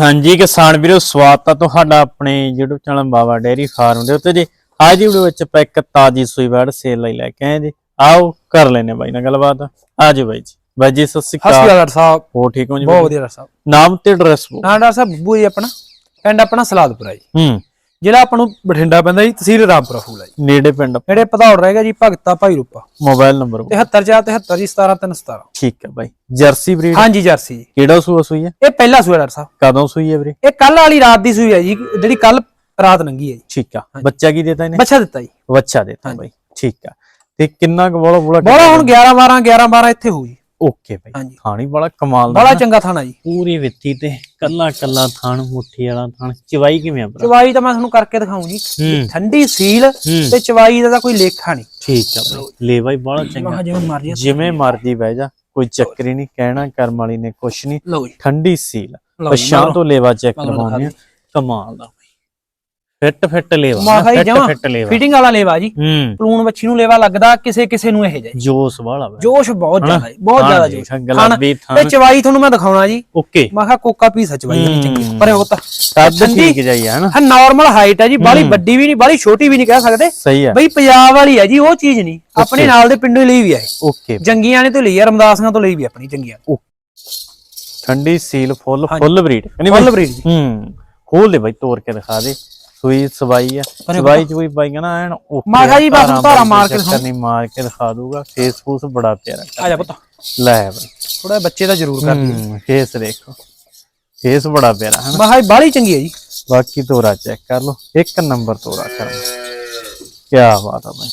ਹਾਂਜੀ ਕਿਸਾਨ ਵੀਰੋ ਸਵਾਗਤ ਹੈ ਤੁਹਾਡਾ ਆਪਣੇ YouTube channel Baba dairy farm ਦੇ ਉੱਤੇ ਜੀ। ਅੱਜ ਦੀ ਵੀਡੀਓ ਵਿੱਚ ਆਪਾਂ ਇੱਕ ਤਾਜੀ ਸੂਈ ਵੜ ਸੇਲ ਲਈ ਲੈ ਕੇ ਆਏ ਜੀ। ਆਓ ਕਰ ਲੈਨੇ ਬਾਈ ਨਾਲ ਗੱਲਬਾਤ। ਆਜੋ ਬਾਈ ਜੀ। ਬਾਈ ਜੀ ਸਤਿ ਸ਼੍ਰੀ ਅਕਾਲ ਡਾਕਟਰ ਸਾਹਿਬ। ਹੋ ਠੀਕ ਹੋ ਜੀ ਬਹੁਤ? ਵਧੀਆ ਡਾਕਟਰ ਸਾਹਿਬ। ਨਾਮ ਤੇ ਐਡਰੈਸ ਬੋ ਹਾਂ ਡਾਕਟਰ ਸਾਹਿਬ ਬੱਬੂ ਜੀ ਆਪਣਾ ਪਿੰਡ ਆਪਣਾ ਸਲਾਦਪੁਰਾ ਜੀ। ਹੂੰ। ਜ਼ਿਲ੍ਹਾ ਆਪਾਂ ਨੂੰ ਬਠਿੰਡਾ ਪੈਂਦਾ ਜੀ ਤਹਿਸੀਲ ਰਾਮਪੁਰਾ ਫੂਲ ਹੈ ਜੀ। ਨੇੜੇ ਪਿੰਡ। ਨੇੜੇ ਪਧੌੜ ਰਹੇਗਾ ਜੀ ਭਗਤਾ ਭਾਈ ਰੂਪਾ। ਮੋਬਾਈਲ ਨੰਬਰ 74 73 ਜੀ 17 317 ਠੀਕ ਹੈ ਬਾਈ। Jersey breed? ਹਾਂਜੀ ਜਰਸੀ ਜੀ। ਕਿਹੜਾ ਸੂਆ ਸੂਈ ਹੈ? ਇਹ ਪਹਿਲਾ ਸੂਆ ਡਾਕਟਰ ਸਾਹਿਬ। ਕਦੋਂ ਸੂਈ ਹੈ ਵੀਰੇ? ਇਹ ਕੱਲ ਵਾਲੀ ਰਾਤ ਦੀ ਸੂਈ ਹੈ ਜੀ ਜਿਹੜੀ ਕੱਲ ਰਾਤ ਲੰਗੀ ਹੈ ਜੀ। ਠੀਕ ਆ। ਬੱਚਾ ਕੀ ਦੇਤਾ ਇਹਨੇ? ਬੱਚਾ ਦਿੱਤਾ ਜੀ। ਬੱਚਾ ਦੇਤਾ ਬਾਈ। ਠੀਕ ਆ। ਤੇ ਕਿੰਨਾ ਕੁ ਬੋਲਾ ਬੋਲਾ ਬੋਲਾ ਹੁਣ 11 12 11 12 ਇੱਥੇ ਹੋਊ ਜੀ। ਓਕੇ ਬਾਈ ਹਾਂਜੀ। ਖਾਣੀ ਬੜਾ ਕਮਾਲ ਦਾ ਬੜਾ ਚੰਗਾ ਥਾਣਾ ਜੀ। ਪੂਰੀ ਵਿੱਤੀ ਤੇ ਕੱਲਾ ਕੱਲਾ ਥਣ ਮੁੱਠੀ ਵਾਲਾ ਥਣ। ਚਵਾਈ ਕਿਵੇਂ ਆ ਭਰਾ? ਚਵਾਈ ਤਾਂ ਮੈਂ ਤੁਹਾਨੂੰ ਕਰਕੇ ਦਿਖਾਉਂ ਜੀ। ਹੂੰ। ਠੰਡੀ ਸੀਲ ਹੂੰ। ਤੇ ਚਵਾਈ ਦਾ ਤਾਂ ਕੋਈ ਲੇਖਾ ਨਹੀਂ। ਠੀਕ ਆ ਬਾਈ। ਲੇਵਾ ਹੀ ਬੜਾ ਚੰਗਾ। ਜਿਵੇਂ ਮਰਜ਼ੀ ਜਿਵੇਂ ਮਰਜ਼ੀ ਬਹਿ ਜਾ। ਕੋਈ ਚੱਕਰ ਹੀ ਨਹੀਂ ਕਹਿਣਾ ਕਰਮ ਵਾਲੀ ਨੇ ਕੁਛ ਨਹੀਂ। ਲਓ ਜੀ। ਠੰਡੀ ਸੀਲ। ਲਓ ਜੀ, ਪਛਾਂ ਤੋਂ ਲੇਵਾ ਚੈੱਕ ਮਗਰੋਂ ਕਰਵਾਉਂਦੇ ਆ ਕਮਾਲ ਦਾ। ਬਾਈ ਫਿੱਟ ਫਿੱਟ ਲੇਵਾ ਮਾ ਖਾਈ ਫਿੱਟ ਜਮਾਂ ਫਿੱਟ ਲੇਵਾ। ਫਿਟਿੰਗ ਵਾਲਾ ਲੇਵਾ ਜੀ। ਹੂੰ। ਪਲੂਣ ਬੱਚੀ ਨੂੰ ਲੇਵਾ ਲੱਗਦਾ ਕਿਸੇ ਕਿਸੇ ਨੂੰ ਇਹ ਜਾਈ ਜੋਸ ਵਾਲਾ ਜੋਸ਼ ਬਹੁਤ ਜ਼ਿਆਦਾ ਬਹੁਤ ਜ਼ਿਆਦਾ ਜੋਸ਼। ਗੁਲਾਬੀ ਤੇ ਥਣ ਚਵਾਈ ਤੁਹਾਨੂੰ ਮੈਂ ਦਿਖਾਉਣਾ ਜੀ। ਓਕੇ। ਮੈਂ ਕਿਹਾ ਕੋਕਾ ਪੀਸ ਚਵਾਈ ਵਾਲੀ ਚੰਗੀ। ਹੂੰ। ਪਰ ਉਹ ਤਾਂ। ਕੱਦ ਠੀਕ ਜਾਈ ਹੈ ਹਨਾ? ਹਾਂ ਨਾਰਮਲ ਹਾਈਟ ਹੈ ਜੀ ਬਾਲੀ ਵੱਡੀ ਵੀ ਨਹੀਂ ਬਾਲੀ ਛੋਟੀ ਵੀ ਨਹੀਂ ਕਹਿ ਸਕਦੇ। ਸਹੀ ਆ। ਬਈ ਪੰਜਾਬ ਵਾਲੀ ਹੈ ਜੀ ਉਹ ਚੀਜ਼ ਨਹੀਂ। ਆਪਣੇ ਨਾਲ ਦੇ ਪਿੰਡੋਂ ਹੀ ਲਈ ਵੀ ਆਏ ਓਕੇ। ਜੰਗੀਆਂ ਨੇ ਤੋਂ ਲਈ ਆ ਰਮਦਾਸੀਆਂ ਤੋਂ ਲਈ ਵੀ ਆਪਣੀ ਜੰਗੀਆਂ। ਠੰਡੀ ਸੀਲ ਫੁੱਲ ਫੁੱਲ ਬਰੀਡ ਨਹੀਂ ਫੁੱਲ ਬਰੀਡ ਜੀ। ਹੂੰ। ਖੋਲ ਦੇ ਬਾਈ ਤੋੜ ਕੇ ਦਿਖਾ ਦੇ। ਸੂਈ ਸਵਾਈ ਆ। ਸਵਾਈ ਚ ਕੋਈ ਬਾਈਆਂ ਨਾ ਐਨ ਓਕੇ ਮੈਂ ਕਿਹਾ ਜੀ ਬਸ ਧਾਰਾਂ ਮਾਰ ਕੇ ਚੱਕਰ ਨਹੀਂ ਮਾਰ ਕੇ ਦਿਖਾ ਦੂਗਾ ਫੇਸ ਫੂਸ ਬੜਾ ਪਿਆਰਾ ਆ ਜਾ ਪੁੱਤ। ਲੈ ਬਾਈ। ਥੋੜਾ ਬੱਚੇ ਦਾ ਜ਼ਰੂਰ ਕਰ ਫੇਸ ਦੇਖੋ। ਫੇਸ ਬੜਾ ਪਿਆਰਾ ਹੈ ਨਾ। ਕਿਹਾ ਬਾਲੀ ਚੰਗੀ ਹੈ ਜੀ। ਬਾਕੀ ਤੋਰਾ ਚੈੱਕ ਕਰ ਲਓ। ਇੱਕ ਨੰਬਰ ਤੋਰਾ ਕਰ ਕੀ ਬਾਤ ਆ ਬਾਈ।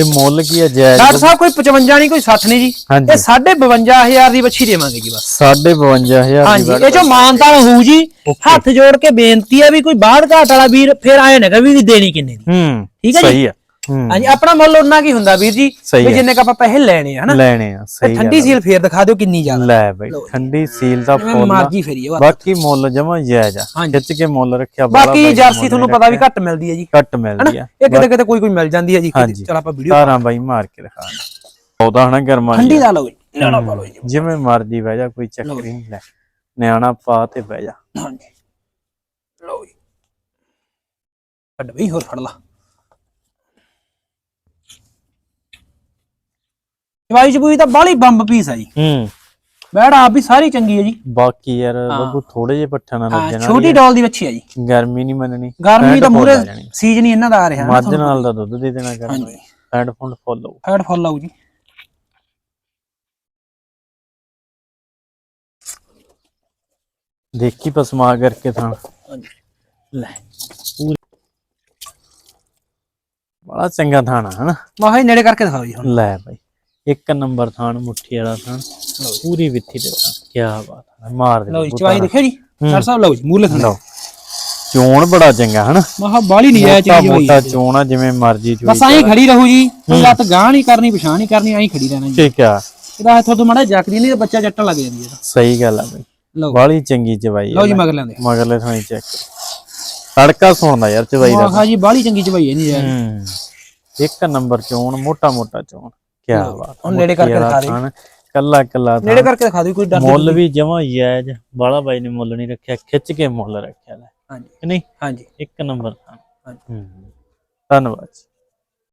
ਤੇ ਮੁੱਲ ਕੀ ਹੈ ਜਾਇਜ਼ ਡਾਕਟਰ ਸਾਹਿਬ ਕੋਈ 55 ਨਹੀਂ ਕੋਈ 60 ਨਹੀਂ ਜੀ। ਹਾਂਜੀ। ਇਹ 52500 ਦੀ ਬੱਚੀ ਦੇਵਾਂਗੇ ਜੀ ਬਸ। 52500 ਦੀ ਹਾਂਜੀ ਇਹ ਜੋ ਮਾਨਤਾ ਹੋਊ ਜੀ। ਹੱਥ ਜੋੜ ਕੇ ਬੇਨਤੀ ਹੈ ਵੀ ਕੋਈ ਬਾਹਰ ਘਾਟ ਵਾਲਾ ਵੀਰ ਫਿਰ ਆਏ ਨਾ ਵੀ ਦੇਣੀ ਕਿੰਨੇ ਦੀ। ਹੂੰ ਠੀਕ ਹੈ ਜੀ? ਸਹੀ ਆ। ਹੂੰ ਹਾਂਜੀ ਆਪਣਾ ਮੁੱਲ ਉਹਨਾਂ ਕੀ ਹੁੰਦਾ ਵੀਰ ਜੀ? ਵੀ। ਜਿੰਨੇ ਕ ਆਪਾਂ ਪੈਸੇ ਲੈਣੇ ਆ ਹਨਾ? ਲੈਣੇ ਆ ਸਹੀ ਠੰਡੀ ਸੀਲ ਫੇਰ ਦਿਖਾ ਦਿਓ ਕਿੰਨੀ ਜ਼ਿਆਦਾ। ਲੈ ਬਈ ਠੰਡੀ ਸੀਲ ਦਾ ਆ। ਮਰਜ਼ੀ ਫੇਰੀ ਬਾਕੀ ਮੁੱਲ ਜਮਾ ਜਾਇਜ਼ ਆ। ਖਿੱਚ ਕੇ ਮੁੱਲ ਰੱਖਿਆ ਬਾਕੀ ਜਰਸੀ ਤੁਹਾਨੂੰ ਪਤਾ ਵੀ। ਘੱਟ ਮਿਲਦੀ ਹੈ ਜੀ। ਘੱਟ ਮਿਲਦੀ ਆ। ਇਹ ਕਿਤੇ ਕਿਤੇ ਕੋਈ ਕੋਈ ਮਿਲ ਜਾਂਦੀ ਹੈ ਜੀ। ਚਲ ਆਪਾਂ ਵੀਡੀਓ ਤਾਰਾਂ ਬਾਈ ਮਾਰ ਕੇ ਦਿਖਾ ਉਹਦਾ ਹਨਾ ਗਰਮਾ ਠੰਡੀ ਦਾ ਲਓ ਜੀ ਲੈਣਾ ਪਾ ਲਓ ਜੀ। ਜਿਵੇਂ ਮਰਜ਼ੀ ਬਹਿ ਜਾ ਕੋਈ ਚੱਕਰ ਨਹੀਂ ਲੈ ਨਿਆਣਾ ਪਾ ਤੇ ਬਹਿ ਜਾ। ਹਾਂਜੀ। ਲਓ ਜੀ। ਕੱਢ ਬਈ ਹੋਰ ਫੜ ਲਾ। ਜਵਾਈ ਜਬੂਈ ਤਾਂ ਬਾਲੀ ਬੰਬ ਪੀਸ ਆ ਜੀ। ਹੂੰ। ਬੈੜ ਆਪ ਵੀ ਸਾਰੀ ਚੰਗੀ ਹੈ ਜੀ। ਬਾਕੀ ਯਾਰ ਬੱਬੂ ਥੋੜੇ ਜਿਹੇ ਪੱਠਾ ਨਾਲ ਹਾਂ ਲੱਗਣਾ ਛੋਟੀ ਡੋਲ ਦੀ ਬੱਚੀ ਆ ਜੀ। ਗਰਮੀ ਨਹੀਂ ਮੰਨਣੀ। ਗਰਮੀ ਤਾਂ ਫੁੱਲ ਮੂਰੇ ਆ ਜਾਣੀ। ਸੀਜ਼ਨ ਹੀ ਇਹਨਾਂ ਦਾ ਆ ਰਿਹਾ ਨਾ ਮੱਝ ਨਾਲ ਦਾ ਦੁੱਧ ਦੇ ਦੇਣਾ ਕਰ ਹਾਂਜੀ। ਹੈਡਫੋਨ ਫੁੱਲ ਫੈਟ ਫੁੱਲ ਆਊ ਜੀ। ਦੇਖੀ ਪਸਮਾ ਕਰਕੇ ਥਾਂ। ਲੈ। ਬੜਾ ਚੰਗਾ ਥਾਣਾ ਹਨਾ? ਮਾਹਾ ਹੀ ਨੇੜੇ ਕਰਕੇ ਦਿਖਾਓ ਜੀ ਹੁਣ। ਲੈ ਬਾਈ। ਇੱਕ ਨੰਬਰ ਥਾਣ ਮੁੱਠੀ ਵਾਲਾ ਥਾਣ ਪੂਰੀ ਵਿੱਥੀ ਦੇ ਥਾਣ ਕੀ ਬਾਤ ਹੈ ਮਾਰ ਦੇ ਲਓ ਜੀ ਚਵਾਈ। ਦੇਖਿਓ ਜੀ। ਸਰ ਸਾਹਿਬ ਲਓ ਜੀ ਮੂਲੇ ਥਾਂ ਲਓ। ਚੋਣ ਬੜਾ ਚੰਗਾ ਹਨਾ? ਮਾਹਾ ਬਾਲੀ ਨਹੀਂ ਆਇਆ ਚੀਜ਼ ਹੋਈ ਮੋਟਾ ਚੋਣ ਆ ਜਿਵੇਂ ਮਰਜ਼ੀ ਚੋਈ ਬਸ ਐਂ ਖੜੀ ਰਹੂ ਜੀ। ਕੋਈ ਲੱਤ ਗਾਂ ਨਹੀਂ ਕਰਨੀ ਪਛਾਣ ਨਹੀਂ ਕਰਨੀ ਐਂ ਖੜੀ ਰਹਿਣਾ ਜੀ। ਠੀਕ ਆ। ਇਹਦਾ ਇੱਥੋਂ ਤੋਂ ਮੜਾ ਜੱਕਦੀ ਨਹੀਂ ਬੱਚਾ ਜੱਟਣ ਲੱਗ ਜਾਂਦੀ ਹੈ ਸਹੀ ਗੱਲ ਆ ਬਈ। ਲਓ। ਬਾਲੀ ਚੰਗੀ ਚਵਾਈ ਲਓ ਜੀ ਮਗਰ ਲੈਂਦੇ ਮਗਰਲੇ ਥਾਣੀ ਚੈੱਕ ਤੜਕਾ ਸੁਣਦਾ ਯਾਰ ਚਵਾਈ ਦਾ। ਮਾਹਾ ਜੀ ਬਾਲੀ ਚੰਗੀ ਚਵਾਈ ਹੈ ਨਹੀਂ ਯਾਰ। ਹੂੰ। ਇੱਕ ਨੰਬਰ ਚੋਣ ਮੋਟਾ ਮੋਟਾ ਚੋਣ। ਕੀ ਬਾਤ ਹੁਣ ਨੇੜੇ ਕਰਕੇ ਦਿਖਾ ਦੇ ਕੱਲਾ ਕੱਲਾ ਨੇੜੇ ਕਰਕੇ ਦਿਖਾ ਦਿਓ ਕੋਈ ਡਰ ਮੁੱਲ ਵੀ ਜਮਾ ਜਾਇਜ਼ ਬਾਲਾ ਬਾਈ ਨੇ ਮੁੱਲ ਨਹੀਂ ਰੱਖਿਆ ਖਿੱਚ ਕੇ ਮੁੱਲ ਰੱਖਿਆ ਲੈ। ਹਾਂਜੀ ਨਹੀਂ? ਹਾਂਜੀ। ਇੱਕ ਨੰਬਰ ਹਾਂਜੀ। ਧੰਨਵਾਦ ਜੀ।